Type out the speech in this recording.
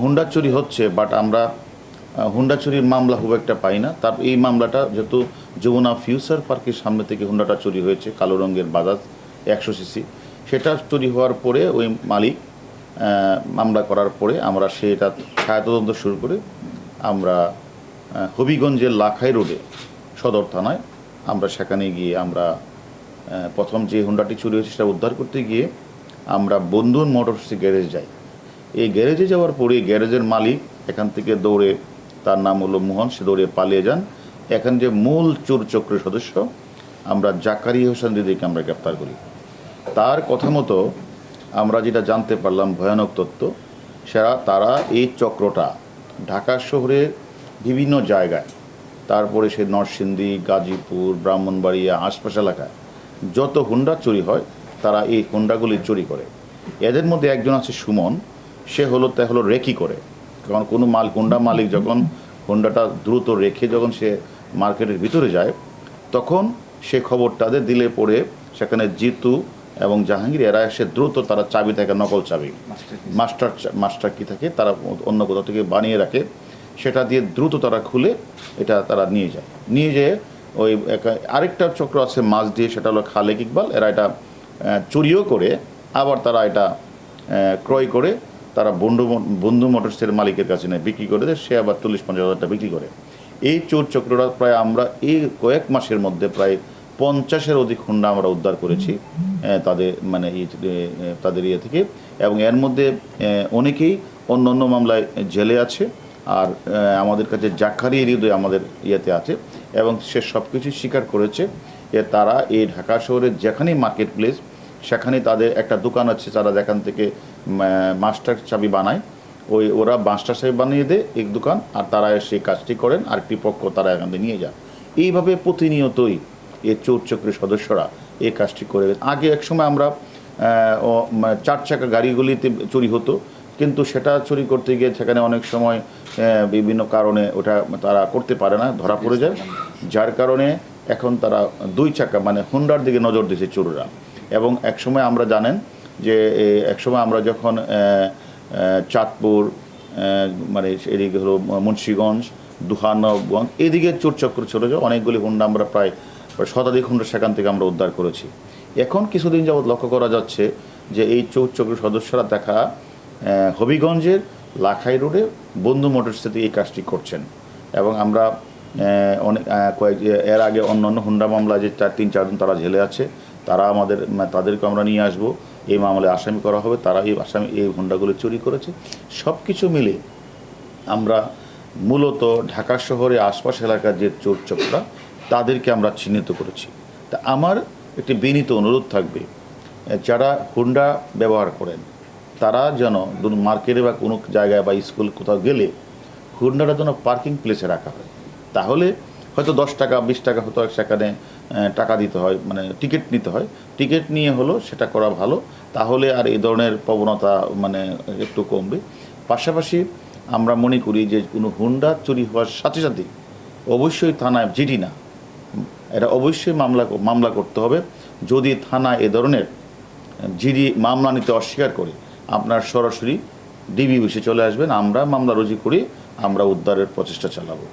Honda চুরি হচ্ছে but আমরা হুন্ডা চুরির মামলা খুব একটা পাই না। তার, এই মামলাটা যেহেতু যমুনা ফিউচার পার্কের সামনে থেকে হুন্ডাটা চুরি হয়েছে, কালো রঙের বাজাজ একশো সিসি। সেটা চুরি হওয়ার পরে ওই মালিক মামলা করার পরে আমরা সেটা ছায়া তদন্ত শুরু করে আমরা হবিগঞ্জের লাখাই রোডে, সদর থানায় আমরা সেখানে গিয়ে আমরা প্রথম যে হুন্ডাটি চুরি হয়েছে সেটা উদ্ধার করতে গিয়ে আমরা বন্ধুন মোটরসি গ্যারেজ যাই। এই গ্যারেজে যাওয়ার পরে গ্যারেজের মালিক এখান থেকে দৌড়ে, তার নাম হলো মোহন, সে দৌড়ে পালিয়ে যান। এখান যে মূল চোর চক্রের সদস্য, আমরা জাকারি হোসেন দিদিকে আমরা গ্রেপ্তার করি। তার কথা মতো আমরা যেটা জানতে পারলাম, ভয়ানক তত্ত্ব সেরা তারা এই চক্রটা ঢাকা শহরের বিভিন্ন জায়গায়, তারপরে সে নরসিংদী, গাজীপুর, ব্রাহ্মণবাড়িয়া, আশপাশ এলাকায় যত হুন্ডা চুরি হয়, তারা এই হুন্ডাগুলি চুরি করে। এদের মধ্যে একজন আছে সুমন সে হলো তা হলো রেকি করে। কারণ কোনো মাল হুন্ডা মালিক যখন হুন্ডাটা দ্রুত রেখে যখন সে মার্কেটের ভিতরে যায় তখন সে খবর তাদের দিলে পড়ে সেখানে জিতু এবং জাহাঙ্গীর এরা এসে দ্রুত তারা চাবি থাকে নকল চাবি মাস্টার চা- মাস্টার কি থাকে তারা অন্য কোথাও থেকে বানিয়ে রাখে। সেটা দিয়ে দ্রুত তারা খুলে এটা তারা নিয়ে যায়। নিয়ে যেয়ে ওই আরেকটা চক্র আছে মাছ দিয়ে সেটা হলো খালেক ইকবাল। এরা এটা চুরিও করে আবার তারা এটা ক্রয় করে তারা বন্ধু বন্ধু মোটরসের মালিকের কাছে নেয়, বিক্রি করে দেয়, সে আবার চল্লিশ পঞ্চাশ হাজার টাকা বিক্রি করে। এই চোর চক্রটা প্রায় আমরা এই কয়েক মাসের মধ্যে প্রায় পঞ্চাশের অধিক হুন্ডা আমরা উদ্ধার করেছি তাদের মানে তাদের ইয়ে থেকে। এবং এর মধ্যে অনেকেই অন্য অন্য মামলায় জেলে আছে, আর আমাদের কাছে জাকারি হৃদয় আমাদের ইয়েতে আছে, এবং সে সব কিছু স্বীকার করেছে যে তারা এই ঢাকা শহরের যেখানেই মার্কেট প্লেস সেখানে তাদের একটা দোকান আছে তারা যেখান থেকে মাস্টার চাবি বানায়। ওই ওরা মাস্টার চাবি বানিয়ে দেয় এক দোকান, আর তারা সেই কাজটি করেন আরেকটি পক্ষ তারা এখান থেকে নিয়ে যান। এইভাবে প্রতিনিয়তই এই চোর চক্রের সদস্যরা এই কাজটি করে আগে এক সময় আমরা চার চাকা গাড়িগুলিতে চুরি হতো, কিন্তু সেটা চুরি করতে গিয়ে সেখানে অনেক সময় বিভিন্ন কারণে ওটা তারা করতে পারে না, ধরা পড়ে যায়। যার কারণে এখন তারা দুই চাকা মানে হুন্ডার দিকে নজর দিয়েছে চোররা। এবং একসময় আমরা জানেন যে একসময় আমরা যখন চাঁদপুর মানে এদিকে হলো মুন্সীগঞ্জ দুহানগঞ্জ এদিকে চোর চক্র ছিল যে অনেকগুলি হুন্ডা আমরা প্রায় শতাধিক হুন্ডা সেখান থেকে আমরা উদ্ধার করেছি। এখন কিছুদিন যাবৎ লক্ষ্য করা যাচ্ছে যে এই চোর চক্রের সদস্যরা দেখা হবিগঞ্জের লাখাই রোডে বন্ধু মোটরসিতে এই কাজটি করছেন। এবং আমরা অনেক কয়েক এর আগে অন্য অন্য হুন্ডা মামলা যে চার, তিন, চারজন তারা জেলে আছে তারা আমাদের তাদেরকে আমরা নিয়ে আসব। এই মামলায় আসামি করা হবে তারা এই আসামি, এই হুন্ডাগুলো চুরি করেছে। সব কিছু মিলে আমরা মূলত ঢাকা শহরে আশপাশ এলাকার যে চোর চক্রা তাদেরকে আমরা চিহ্নিত করেছি। তা আমার একটি বিনীত অনুরোধ থাকবে, যারা হুন্ডা ব্যবহার করেন, তারা যেন মার্কেটে বা কোনো জায়গায় বা স্কুল কোথাও গেলে হুন্ডাটা যেন পার্কিং প্লেসে রাখা হয়। তাহলে হয়তো দশ টাকা, বিশ টাকা হয়তো সেখানে টাকা দিতে হয় মানে টিকিট নিতে হয়। টিকিট নিয়ে হলো সেটা করা ভালো। তাহলে আর এই ধরনের প্রবণতা মানে একটু কমবে। পাশাপাশি আমরা মনে করি যে কোনো হুন্ডা চুরি হওয়ার সাথে সাথে অবশ্যই থানায় জিডি না। এটা অবশ্যই মামলা মামলা করতে হবে। যদি থানা এ ধরনের জিডি মামলা নিতে অস্বীকার করে, আপনার সরাসরি ডিবি অফিসে চলে আসবেন। আমরা মামলা রুজু করে আমরা উদ্ধারের প্রচেষ্টা চালাবো।